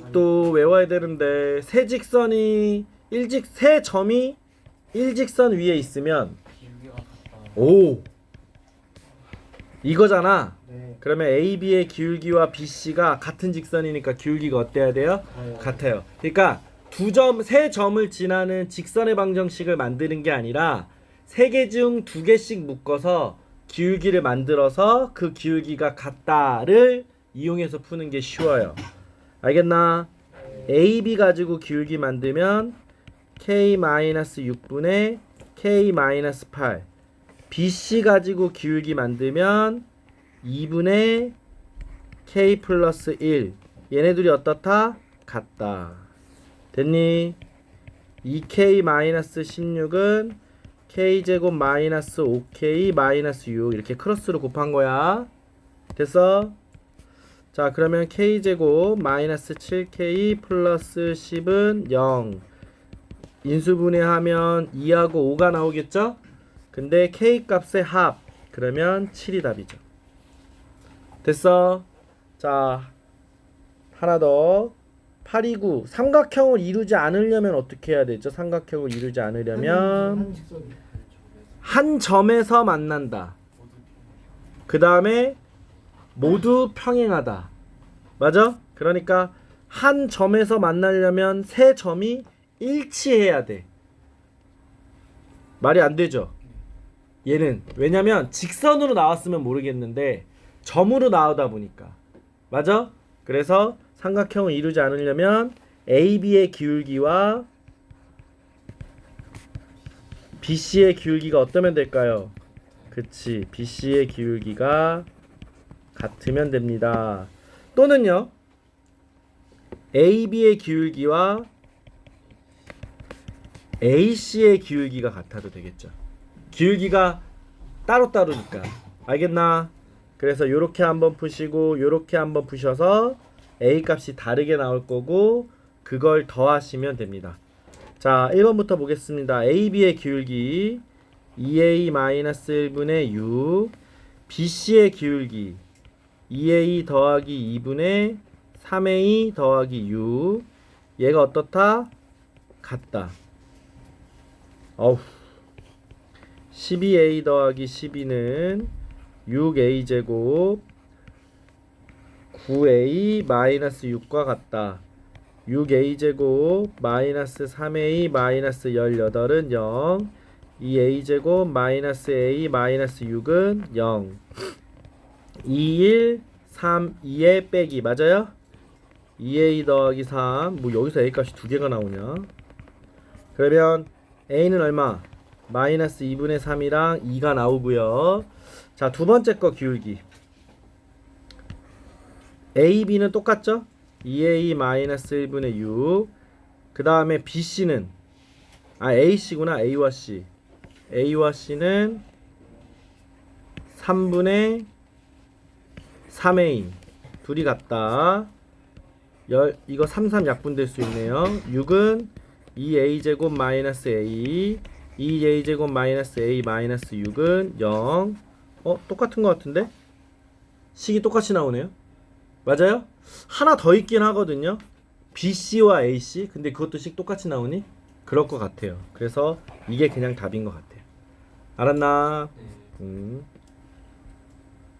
이것도 외워야 되는데 세 직선이 일직 세 점이 일직선 위에 있으면. 오 이거잖아. 네. 그러면 AB의 기울기와 BC가 같은 직선이니까 기울기가 어때야 돼요? 네. 같아요. 그러니까 두 점, 세 점을 지나는 직선의 방정식을 만드는 게 아니라 세 개 중 두 개씩 묶어서 기울기를 만들어서 그 기울기가 같다를 이용해서 푸는 게 쉬워요. 알겠나? AB 가지고 기울기 만들면 K-6분의 K-8 BC 가지고 기울기 만들면 2분의 K 플러스 1 얘네들이 어떻다? 같다 됐니? 2K 마이너스 16은 K제곱 마이너스 5K 마이너스 6 이렇게 크로스로 곱한 거야 됐어? 자 그러면 K제곱 마이너스 7K 플러스 10은 0 인수분해하면 2하고 5가 나오겠죠? 근데 K 값의 합 그러면 7이 답이죠 됐어. 자, 하나 더. 829. 삼각형을 이루지 않으려면 어떻게 해야 되죠? 삼각형을 이루지 않으려면 한 점에서 만난다. 그 다음에 모두 평행하다. 맞아? 그러니까 한 점에서 만나려면 세 점이 일치해야 돼. 말이 안 되죠? 얘는 왜냐면 직선으로 나왔으면 모르겠는데 점으로 나오다 보니까 맞아? 그래서 삼각형을 이루지 않으려면 AB의 기울기와 BC의 기울기가 어떠면 될까요? 그치 BC의 기울기가 같으면 됩니다. 또는요 AB의 기울기와 AC의 기울기가 같아도 되겠죠. 기울기가 따로따로니까 알겠나? 그래서 요렇게 한번 푸시고 요렇게 한번 푸셔서 A 값이 다르게 나올 거고 그걸 더하시면 됩니다. 자, 1번부터 보겠습니다. AB의 기울기 2A-1분의 6 BC의 기울기 2A 더하기 2분의 3A 더하기 6 얘가 어떻다? 같다. 어우 12A 더하기 12는 6A 제곱 9A 마이너스 6과 같다. 6A 제곱 마이너스 3A 마이너스 18은 0. 2A 제곱 마이너스 A 마이너스 6은 0. 2, 1, 3, 2에 빼기 맞아요? 2A 더하기 3. 뭐 여기서 A 값이 두 개가 나오냐? 그러면 A는 얼마? 마이너스 2분의 3이랑 2가 나오고요. 자, 두 번째 거 기울기. A, B는 똑같죠? 2A 마이너스 1분의 6. 그 다음에 BC는 아 A씨구나 A와 C. A와 C는 3분의 3A 둘이 같다. 열 이거 33 약분될 수 있네요. 6은 2A 제곱 마이너스 A 2A 제곱 마이너스 A 마이너스 6은 0. 어 똑같은 것 같은데? 식이 똑같이 나오네요. 맞아요? 하나 더 있긴 하거든요. BC와 AC. 근데 그것도 식 똑같이 나오니? 그럴 것 같아요. 그래서 이게 그냥 답인 것 같아요. 알았나? 네. 음.